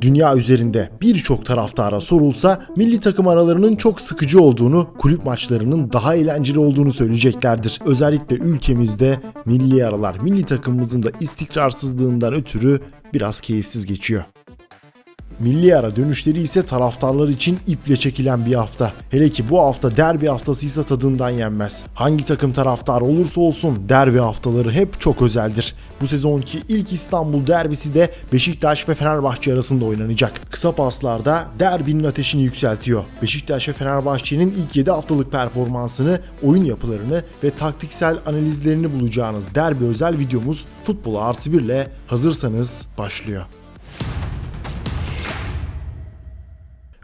Dünya üzerinde birçok taraftara sorulsa milli takım aralarının çok sıkıcı olduğunu, kulüp maçlarının daha eğlenceli olduğunu söyleyeceklerdir. Özellikle ülkemizde milli aralar, milli takımımızın da istikrarsızlığından ötürü biraz keyifsiz geçiyor. Milli ara dönüşleri ise taraftarlar için iple çekilen bir hafta. Hele ki bu hafta derbi haftasıysa tadından yenmez. Hangi takım taraftar olursa olsun derbi haftaları hep çok özeldir. Bu sezonki ilk İstanbul derbisi de Beşiktaş ve Fenerbahçe arasında oynanacak. Kısa paslarda derbinin ateşini yükseltiyor. Beşiktaş ve Fenerbahçe'nin ilk 7 haftalık performansını, oyun yapılarını ve taktiksel analizlerini bulacağınız derbi özel videomuz Futbol Artı 1 ile hazırsanız başlıyor.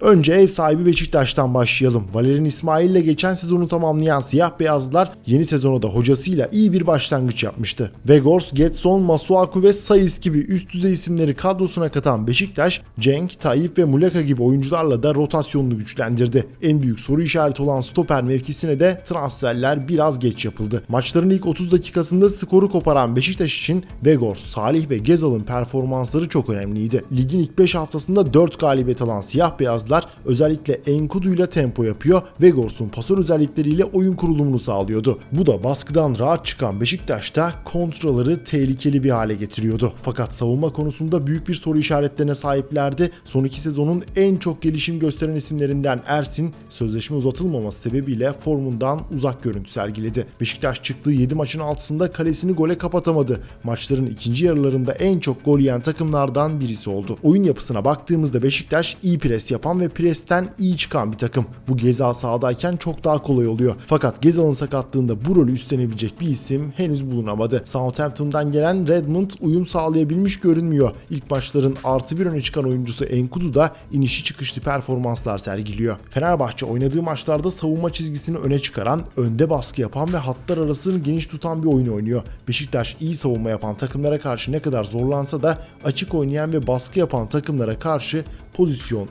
Önce ev sahibi Beşiktaş'tan başlayalım. Valerian İsmail ile geçen sezonu tamamlayan siyah beyazlılar yeni sezona da hocasıyla iyi bir başlangıç yapmıştı. Vegors, Getson, Masuaku ve Sayıs gibi üst düzey isimleri kadrosuna katan Beşiktaş, Cenk, Tayyip ve Muleka gibi oyuncularla da rotasyonunu güçlendirdi. En büyük soru işareti olan stoper mevkisine de transferler biraz geç yapıldı. Maçların ilk 30 dakikasında skoru koparan Beşiktaş için Vegors, Salih ve Gezal'ın performansları çok önemliydi. Ligin ilk 5 haftasında 4 galibiyet alan siyah beyazlar özellikle Enkudu'yla tempo yapıyor. Vegors'un pasör özellikleriyle oyun kurulumunu sağlıyordu. Bu da baskıdan rahat çıkan Beşiktaş'ta kontraları tehlikeli bir hale getiriyordu. Fakat savunma konusunda büyük bir soru işaretlerine sahiplerdi. Son iki sezonun en çok gelişim gösteren isimlerinden Ersin sözleşme uzatılmaması sebebiyle formundan uzak görüntü sergiledi. Beşiktaş çıktığı 7 maçın altısında kalesini gole kapatamadı. Maçların ikinci yarılarında en çok gol yiyen takımlardan birisi oldu. Oyun yapısına baktığımızda Beşiktaş iyi pres yapan ve presten iyi çıkan bir takım. Bu Gezal sahadayken çok daha kolay oluyor. Fakat Gezal'ın sakatlığında bu rolü üstlenebilecek bir isim henüz bulunamadı. Southampton'dan gelen Redmond uyum sağlayabilmiş görünmüyor. İlk maçların artı bir öne çıkan oyuncusu Enkudu da inişi çıkışlı performanslar sergiliyor. Fenerbahçe oynadığı maçlarda savunma çizgisini öne çıkaran, önde baskı yapan ve hatlar arasını geniş tutan bir oyun oynuyor. Beşiktaş iyi savunma yapan takımlara karşı ne kadar zorlansa da açık oynayan ve baskı yapan takımlara karşı pozisyon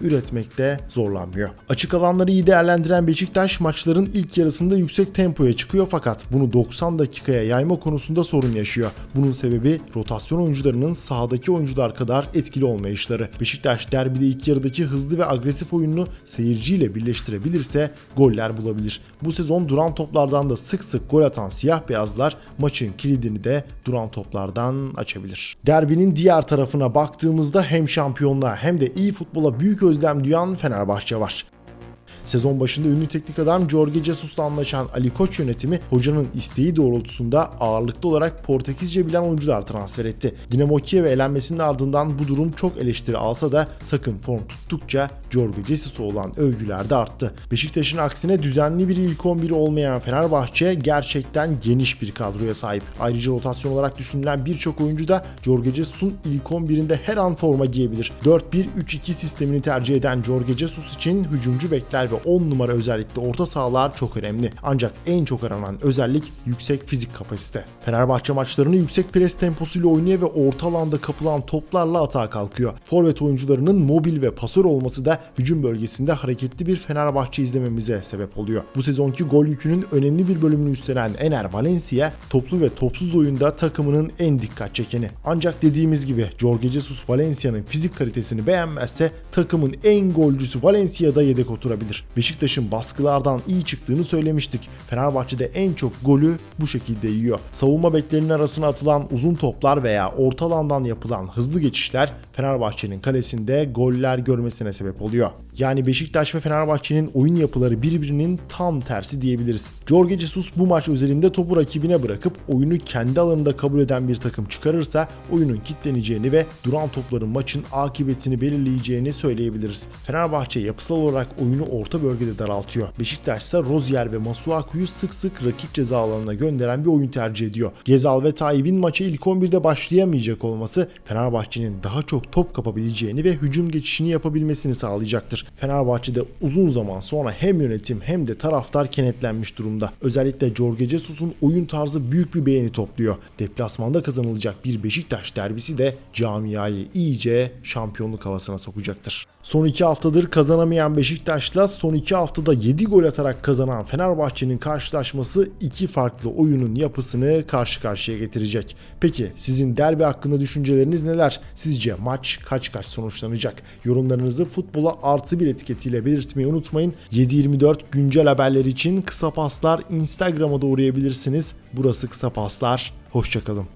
üretmekte zorlanmıyor. Açık alanları iyi değerlendiren Beşiktaş maçların ilk yarısında yüksek tempoya çıkıyor fakat bunu 90 dakikaya yayma konusunda sorun yaşıyor. Bunun sebebi rotasyon oyuncularının sahadaki oyuncular kadar etkili olmayışları. Beşiktaş derbide ilk yarıdaki hızlı ve agresif oyununu seyirciyle birleştirebilirse goller bulabilir. Bu sezon duran toplardan da sık sık gol atan siyah beyazlar maçın kilidini de duran toplardan açabilir. Derbinin diğer tarafına baktığımızda hem şampiyonluğa hem de iyi futbola büyük özlem duyan Fenerbahçe var. Sezon başında ünlü teknik adam Jorge Jesus'la anlaşan Ali Koç yönetimi hocanın isteği doğrultusunda ağırlıklı olarak Portekizce bilen oyuncular transfer etti. Dinamo Kiev elenmesinin ardından bu durum çok eleştiri alsa da takım form tuttukça Jorge Jesus'a olan övgüler de arttı. Beşiktaş'ın aksine düzenli bir ilk 11'i olmayan Fenerbahçe gerçekten geniş bir kadroya sahip. Ayrıca rotasyon olarak düşünülen birçok oyuncu da Jorge Jesus'un ilk 11'inde her an forma giyebilir. 4-1-3-2 sistemini tercih eden Jorge Jesus için hücumcu bekler ve 10 numara özellikle orta sahalar çok önemli. Ancak en çok aranan özellik yüksek fizik kapasite. Fenerbahçe maçlarını yüksek pres temposuyla oynuyor ve orta alanda kapılan toplarla atağa kalkıyor. Forvet oyuncularının mobil ve pasör olması da hücum bölgesinde hareketli bir Fenerbahçe izlememize sebep oluyor. Bu sezonki gol yükünün önemli bir bölümünü üstlenen Ener Valencia toplu ve topsuz oyunda takımının en dikkat çekeni. Ancak dediğimiz gibi Jorge Jesus Valencia'nın fizik kalitesini beğenmezse takımın en golcüsü Valencia'da yedek oturabilir. Beşiktaş'ın baskılardan iyi çıktığını söylemiştik. Fenerbahçe'de en çok golü bu şekilde yiyor. Savunma beklerinin arasına atılan uzun toplar veya orta alandan yapılan hızlı geçişler Fenerbahçe'nin kalesinde goller görmesine sebep oluyor. Yani Beşiktaş ve Fenerbahçe'nin oyun yapıları birbirinin tam tersi diyebiliriz. Jorge Jesus bu maç özelinde topu rakibine bırakıp oyunu kendi alanında kabul eden bir takım çıkarırsa oyunun kitleneceğini ve duran topların maçın akıbetini belirleyeceğini söyleyebiliriz. Fenerbahçe yapısal olarak oyunu orta bölgede daraltıyor. Beşiktaş ise Rozier ve Masuaku'yu sık sık rakip ceza alanına gönderen bir oyun tercih ediyor. Gezal ve Tayyip'in maça ilk 11'de başlayamayacak olması Fenerbahçe'nin daha çok top kapabileceğini ve hücum geçişini yapabilmesini sağlayacaktır. Fenerbahçe'de uzun zaman sonra hem yönetim hem de taraftar kenetlenmiş durumda. Özellikle Jorge Jesus'un oyun tarzı büyük bir beğeni topluyor. Deplasmanda kazanılacak bir Beşiktaş derbisi de camiayı iyice şampiyonluk havasına sokacaktır. Son iki haftadır kazanamayan Beşiktaş'la son son 2 haftada 7 gol atarak kazanan Fenerbahçe'nin karşılaşması iki farklı oyunun yapısını karşı karşıya getirecek. Peki sizin derbi hakkında düşünceleriniz neler? Sizce maç kaç kaç sonuçlanacak? Yorumlarınızı futbola artı bir etiketiyle belirtmeyi unutmayın. 7.24 güncel haberler için kısa paslar Instagram'a da uğrayabilirsiniz. Burası kısa paslar. Hoşçakalın.